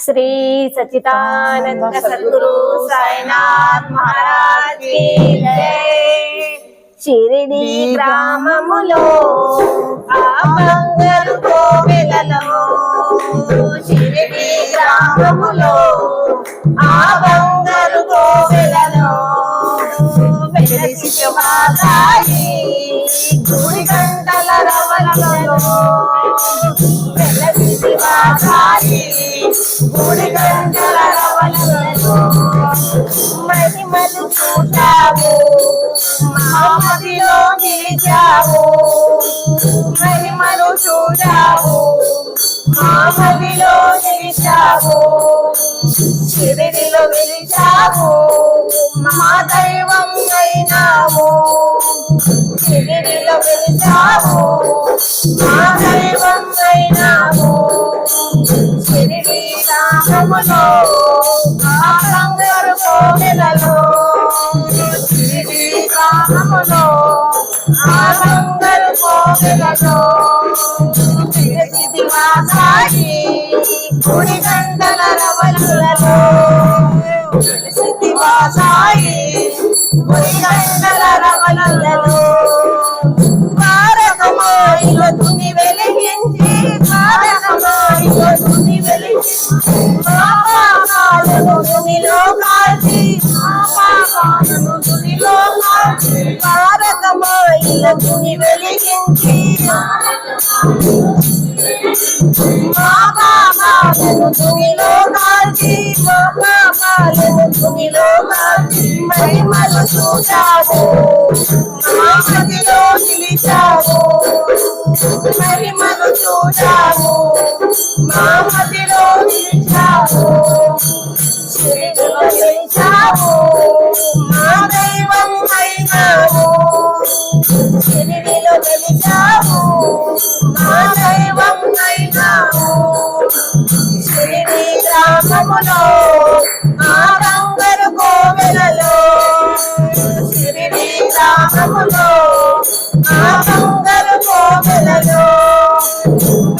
శ్రీ సచితానంద సద్గురు साईनाथ మహారాజ్కి జై. షిరిడి గ్రామములో ఆ బంగారు కోవెలలో గ్రామములో ఆ కోవెలలో శిశుమాతాయి గుడి గంటల రవలలో మహిమలు చూశావు మామదిలో నిలిచావు మహిమలు చూశావు మామదిలో నిలిచావు శిరిడిలో వెలిచావు మా దైవం అయినావు శిరిడిలో వెలిచావు మా రామములో ఆ బంగారు కోవెలలో శిరిడి రామములో ఆ బంగారు కోవెలలో తిరుపతి వాసాయి గుడి గంటల రవలలో తిరుపతి వాసాయి గుడి గంటల రవలలో తారకమాయిలో వెలిగించి మా పాపాలను తునిలో కాల్చి మా పాపాలను తునిలో కాల్చి మహిమలు మా మదిలో నిలిచావు. మహిమలు మా మదిలో నిలిచావు. నిలిచావు. శిరిడిలో మా దైవం అయినావు శిరిడి గ్రామములో ఆ బంగారు కోవెలలో శిరిడి గ్రామములో ఆ బంగారు కోవెలలో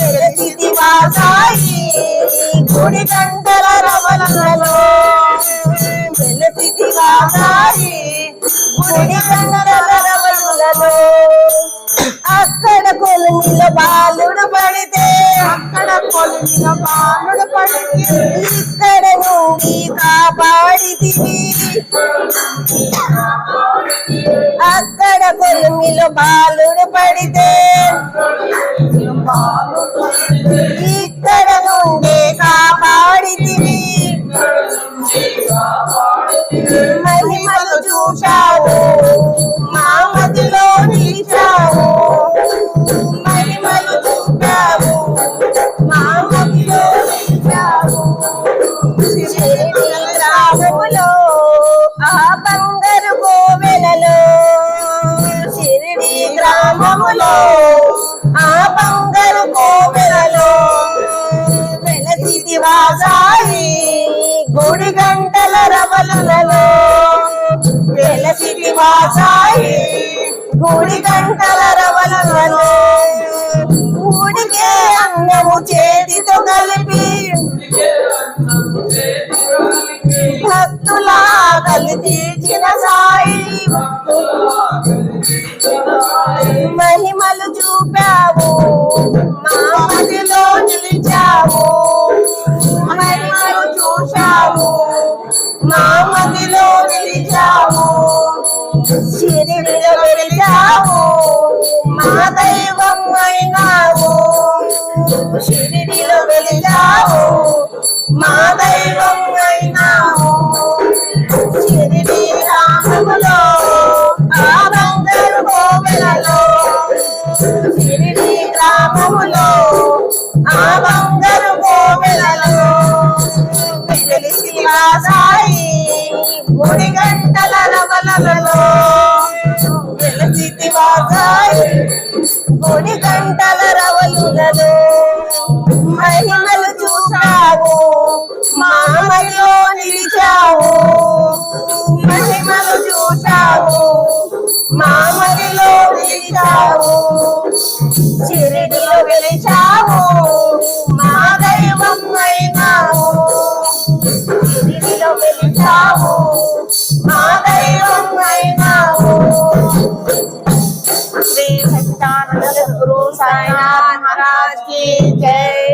వెలసిది వాసాయి గుడి గంటల రవలలో వాసాయి గుడి గంటల కొలిమిలో బాణుడు పడితే ఇక్కడ భూమి కాపాడితివి. అక్కడ కొలిమిలో బాలుడు పడితే. గుడి గంటల రవలలో ఊడికే అన్నము చేతితో కలిపి భక్తులా తీర్చిన సాయి. మహిమలు చూపావు. షిరిడిలో వెలిచావు మా దైవం అయినావు. షిరిడి రామములో ఆ బంగారు కోవెలలో షిరిడి గ్రామములో ఆ బంగారు కోవెలలో వెలిసి వాసాయి గుడి గంటల మహమ్మదిలో నిలిచావు మహిమలు చూచావు మామదిలో నిలిచావు. చిరిడిలో వెలిచావు మా దైవం అయినావు చిరిడిలో వెలిచావు మా దైవం అయినావు శ్రీ సచ్చిదానంద గురు సాయినాథ్ మహారాజ్కి జై.